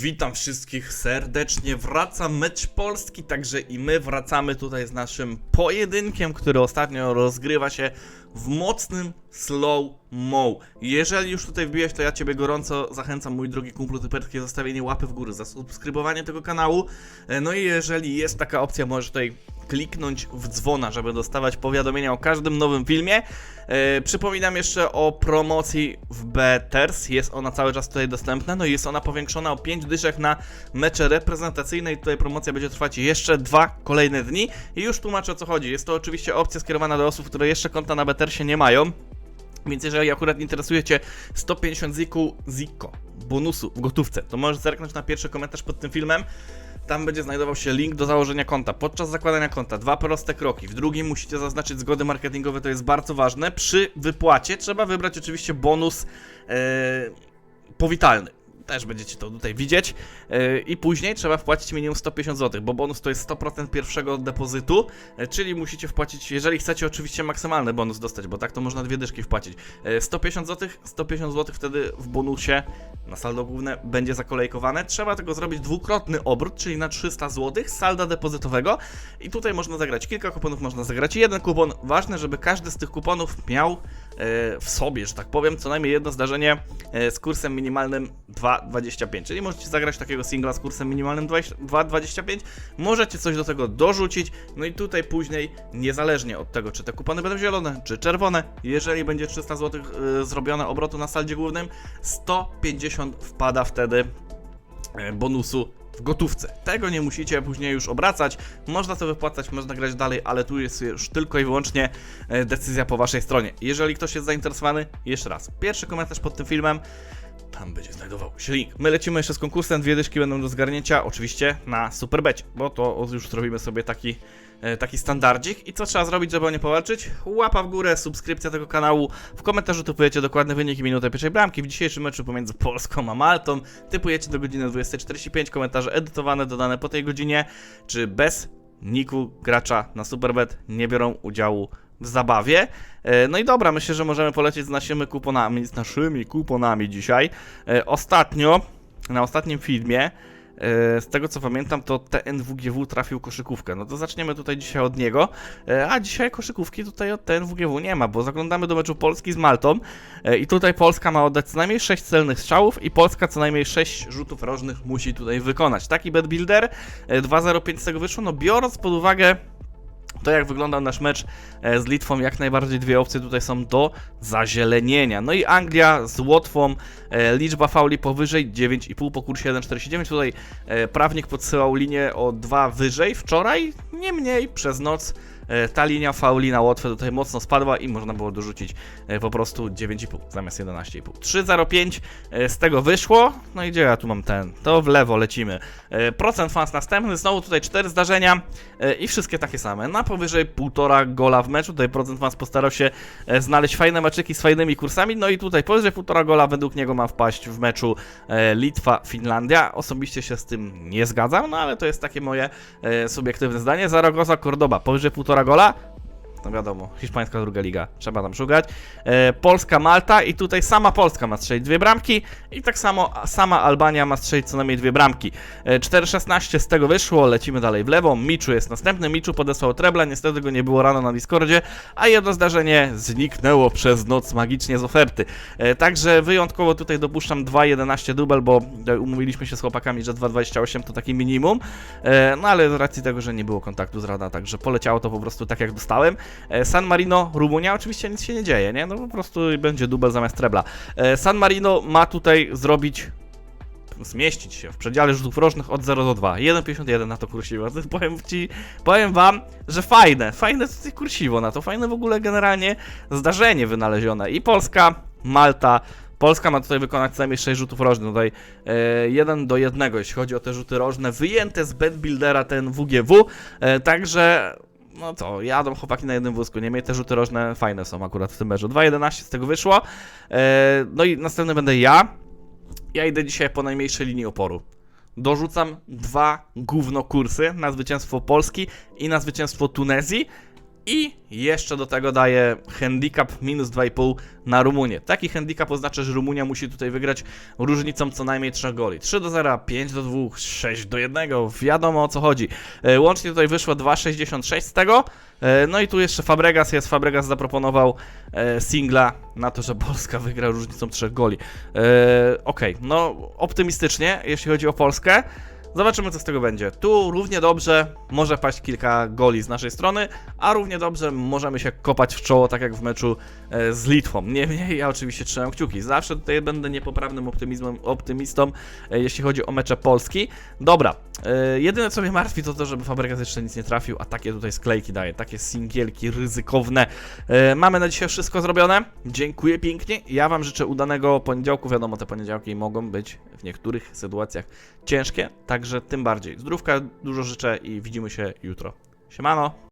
Witam wszystkich serdecznie. Wraca mecz Polski, także i my wracamy tutaj z naszym pojedynkiem, który ostatnio rozgrywa się w mocnym slow mo. Jeżeli już tutaj wbiłeś, to ja ciebie gorąco zachęcam, mój drogi kumplu typerski, zostawienie łapy w górę, zasubskrybowanie tego kanału. E, No i jeżeli jest taka opcja, możesz tutaj kliknąć w dzwona, żeby dostawać powiadomienia o każdym nowym filmie. E, przypominam jeszcze o promocji w Beters. Jest ona cały czas tutaj dostępna. No i jest ona powiększona o 5 dyszek na mecze reprezentacyjne. I tutaj promocja będzie trwać jeszcze dwa kolejne dni. I już tłumaczę o co chodzi. Jest to oczywiście opcja skierowana do osób, które jeszcze konta na Betersie nie mają. Więc jeżeli akurat interesuje Cię 150 ziku ziko bonusu w gotówce, to możesz zerknąć na pierwszy komentarz pod tym filmem. Tam będzie znajdował się link do założenia konta. Podczas zakładania konta dwa proste kroki. W drugim musicie zaznaczyć zgody marketingowe, to jest bardzo ważne. Przy wypłacie trzeba wybrać oczywiście bonus e, powitalny. Też będziecie to tutaj widzieć. E, I później trzeba wpłacić minimum 150 zł, bo bonus to jest 100% pierwszego depozytu, e, czyli musicie wpłacić, jeżeli chcecie oczywiście maksymalny bonus dostać, bo tak to można dwie dyszki wpłacić. E, 150 zł, 150 zł wtedy w bonusie na saldo główne będzie zakolejkowane. Trzeba tego zrobić dwukrotny obrót, czyli na 300 zł salda depozytowego i tutaj można zagrać kilka kuponów, można zagrać jeden kupon. Ważne, żeby każdy z tych kuponów miał w sobie, że tak powiem, co najmniej jedno zdarzenie e, z kursem minimalnym 2,25. Czyli możecie zagrać takiego singla z kursem minimalnym 20 2,25, możecie coś do tego dorzucić, no i tutaj później, niezależnie od tego, czy te kupony będą zielone, czy czerwone, jeżeli będzie 300 zł e, zrobione obrotu na saldzie głównym, 150 wpada wtedy e, bonusu w gotówce. Tego nie musicie później już obracać. Można to wypłacać, można grać dalej, ale tu jest już tylko i wyłącznie e, decyzja po waszej stronie. Jeżeli ktoś jest zainteresowany, jeszcze raz, pierwszy komentarz pod tym filmem. Tam będzie znajdował się link. My lecimy jeszcze z konkursem, dwie dyszki będą do zgarnięcia, oczywiście na Superbecie, bo to już zrobimy sobie taki, e, taki standardzik. I co trzeba zrobić, żeby o nie powalczyć? Łapa w górę, subskrypcja tego kanału. W komentarzu typujecie dokładny wynik i minutę pierwszej bramki. W dzisiejszym meczu pomiędzy Polską a Maltą typujecie do godziny 20.45. Komentarze edytowane, dodane po tej godzinie. Czy bez niku gracza na Superbet nie biorą udziału zabawie. E, No i dobra, myślę, że możemy polecieć z naszymi kuponami, z naszymi kuponami dzisiaj. E, Ostatnio, na ostatnim filmie, e, z tego co pamiętam, to TNWGW trafił koszykówkę. No to zaczniemy tutaj dzisiaj od niego. A dzisiaj koszykówki tutaj od TNWGW nie ma, bo zaglądamy do meczu Polski z Maltą i tutaj Polska ma oddać co najmniej 6 celnych strzałów i Polska co najmniej 6 rzutów rożnych musi tutaj wykonać. Taki bet builder, e, 2.05 z tego wyszło, no biorąc pod uwagę to jak wyglądał nasz mecz e, z Litwą, jak najbardziej dwie opcje tutaj są do zazielenienia. No i Anglia z Łotwą, e, liczba fauli powyżej 9,5 po kursie 1,49. Tutaj e, prawnik podsyłał linię o 2 wyżej wczoraj, nie mniej przez noc. E, Ta linia fauli na Łotwę tutaj mocno spadła i można było dorzucić e, po prostu 9,5 zamiast 11,5. 3,05 e, z tego wyszło. No i gdzie ja tu mam ten? To w lewo lecimy. Procent fans następny, znowu tutaj 4 zdarzenia i wszystkie takie same. Na powyżej 1,5 gola w meczu. Tutaj procent fans postarał się znaleźć fajne meczyki z fajnymi kursami. No i tutaj powyżej 1,5 gola według niego ma wpaść w meczu Litwa-Finlandia. Osobiście się z tym nie zgadzam, no ale to jest takie moje subiektywne zdanie. Zaragoza Cordoba powyżej 1,5 gola. No wiadomo, hiszpańska druga liga, trzeba tam szukać. E, Polska, Malta i tutaj sama Polska ma strzelić dwie bramki i tak samo sama Albania ma strzelić co najmniej dwie bramki. E, 4-16 z tego wyszło, lecimy dalej w lewo. Miczu jest następny, Miczu podesłał trebla, niestety go nie było rano na Discordzie, a jedno zdarzenie zniknęło przez noc magicznie z oferty. E, także wyjątkowo tutaj dopuszczam 2-11 dubel, bo e, umówiliśmy się z chłopakami, że 2-28 to taki minimum, e, no ale z racji tego, że nie było kontaktu z Rada, także poleciało to po prostu tak jak dostałem. E, San Marino, Rumunia, oczywiście nic się nie dzieje, nie? No po prostu będzie dubel zamiast trebla. E, San Marino ma tutaj zrobić zmieścić się w przedziale rzutów rożnych od 0 do 2. 1,51 na to kursiwo. Powiem ci, powiem wam, że fajne, fajne tutaj kursiwo na to, fajne w ogóle generalnie zdarzenie wynalezione. I Polska, Malta, Polska ma tutaj wykonać co najmniej 6 rzutów rożnych, tutaj e, 1 do 1, jeśli chodzi o te rzuty rożne, wyjęte z bet buildera ten WGW, e, także no to, jadą chłopaki na jednym wózku. Niemniej te rzuty rożne fajne są akurat w tym meczu. 2.11 z tego wyszło. E, no i następny będę ja. Ja idę dzisiaj po najmniejszej linii oporu. Dorzucam dwa gówno kursy na zwycięstwo Polski i na zwycięstwo Tunezji. I jeszcze do tego daje handicap minus 2,5 na Rumunię. Taki handicap oznacza, że Rumunia musi tutaj wygrać różnicą co najmniej 3 goli. 3 do 0, 5 do 2, 6 do 1, wiadomo o co chodzi. E, Łącznie tutaj wyszło 2,66 z tego. E, No i tu jeszcze Fabregas jest. Fabregas zaproponował e, singla na to, że Polska wygra różnicą 3 goli. Okej, no optymistycznie, jeśli chodzi o Polskę. Zobaczymy, co z tego będzie. Tu równie dobrze może paść kilka goli z naszej strony, a równie dobrze możemy się kopać w czoło, tak jak w meczu e, z Litwą. Niemniej ja oczywiście trzymam kciuki. Zawsze tutaj będę niepoprawnym optymizmem, optymistą, e, jeśli chodzi o mecze Polski. Dobra, e, jedyne co mnie martwi to to, żeby Fabregas jeszcze nic nie trafił, a takie tutaj sklejki daje, takie singielki ryzykowne. E, mamy na dzisiaj wszystko zrobione. Dziękuję pięknie. Ja Wam życzę udanego poniedziałku. Wiadomo, te poniedziałki mogą być w niektórych sytuacjach ciężkie, także tym bardziej. Zdrówka dużo życzę i widzimy się jutro. Siemano!